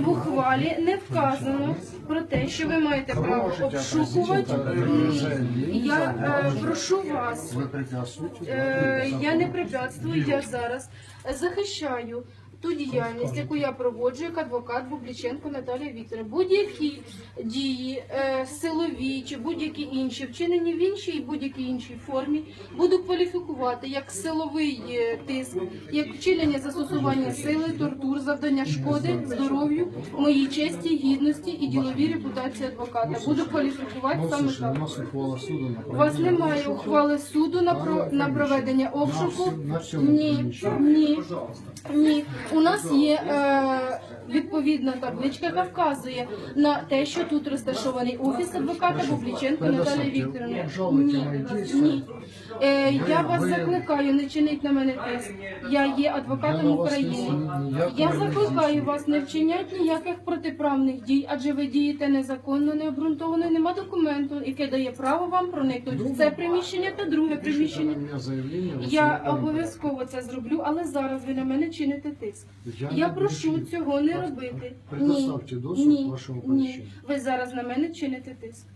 В ухвалі не вказано про те, що ви маєте право обшукувати. Я е, прошу вас, е, я не препятствую, я зараз захищаю ту діяльність, яку я проводжу як адвокат Бубліченко Наталія Вікторівна. Будь-які дії е, силові чи будь-які інші вчинені в іншій будь-якій іншій формі буду кваліфікувати як силовий е, тиск, як вчинення застосування сили, тортур, завдання шкоди здоров'ю, моїй честі, гідності і діловій репутації адвоката. Буду кваліфікувати Ну, саме так. У вас немає ухвали суду на про на проведення обшуку. Ні, ні, ні. У нас є е, відповідна табличка, яка вказує на те, що тут розташований офіс адвоката Бубліченко Наталії Вікторівни. Ні, ні. Е, я вас закликаю, не чиніть на мене тиск. Я є адвокатом України. Я закликаю вас не вчиняти ніяких протиправних дій, адже ви дієте незаконно, необґрунтовано, нема документу, яке дає право вам проникнути в це приміщення та друге приміщення. Я обов'язково це зроблю, але зараз ви на мене чините тиск. Я прошу цього не чинити. робити. Предоставте доступ вашому ні. Ви зараз на мене чините тиск.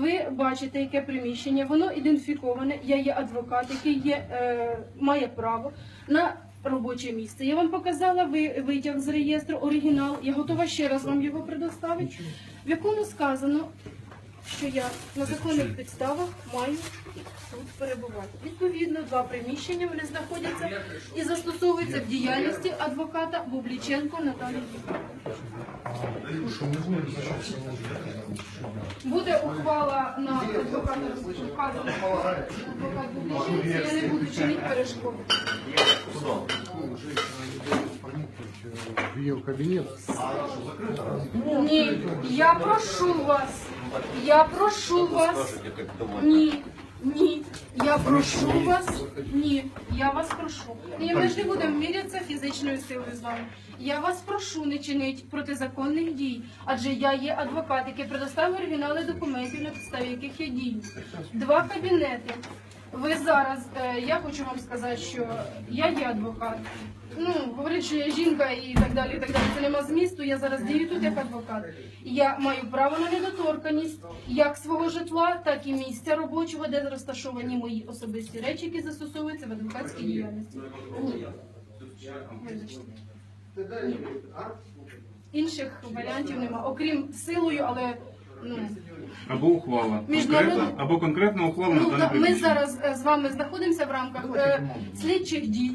Ви бачите, яке приміщення, воно ідентифіковане. Я є адвокат, який є, е, має право на робоче місце. Я вам показала ви, витяг з реєстру, оригінал. Я готова ще раз вам його предоставити, в якому сказано, що я на законних підставах маю тут перебувати. Відповідно, два приміщення вони знаходяться і застосовуються в діяльності адвоката Бубліченко Наталії. Буде ухвала на адвоката адвокат Бубліченко, ее кабинет. Ні, я прошу вас, я прошу вас. Ні, ні, я прошу вас. Ні, я вас прошу. Ні, ми ж не будемо мірятися фізичною силою з вами. Я вас прошу не чинити протизаконних дій, адже я є адвокат, який предоставив оригінали документів, на підставі яких я дію. Два кабінети. Ви зараз, е, я хочу вам сказати, що я є адвокат. Ну, говорить, що я жінка і так далі, і так далі. Це нема змісту. Я зараз дію тут як адвокат. Я маю право на недоторканість як свого житла, так і місця робочого, де розташовані мої особисті речі, які застосовуються в адвокатській діяльності. Інших варіантів нема, окрім силою, але ну. Або ухвала. Міжнародна- Конкретна, або конкретна ухвала Ну, на та- дане ми приміщення. зараз е, з вами знаходимося в рамках е, слідчих дій.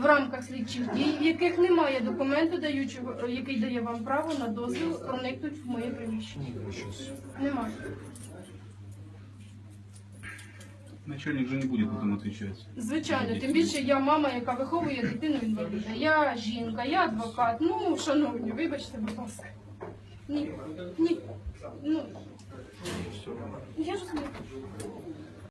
В рамках слідчих дій, в яких немає документу, даючого, е, який дає вам право на дозвіл проникнути в моє приміщення. Немає. Начальник же не будет потом отвечать. Звичайно, тим більше я мама, яка виховує дитину інваліда. Я жінка, я адвокат. Ну, шановні, вибачте, будь ласка. Ні, ні. Ну, я ж знаю.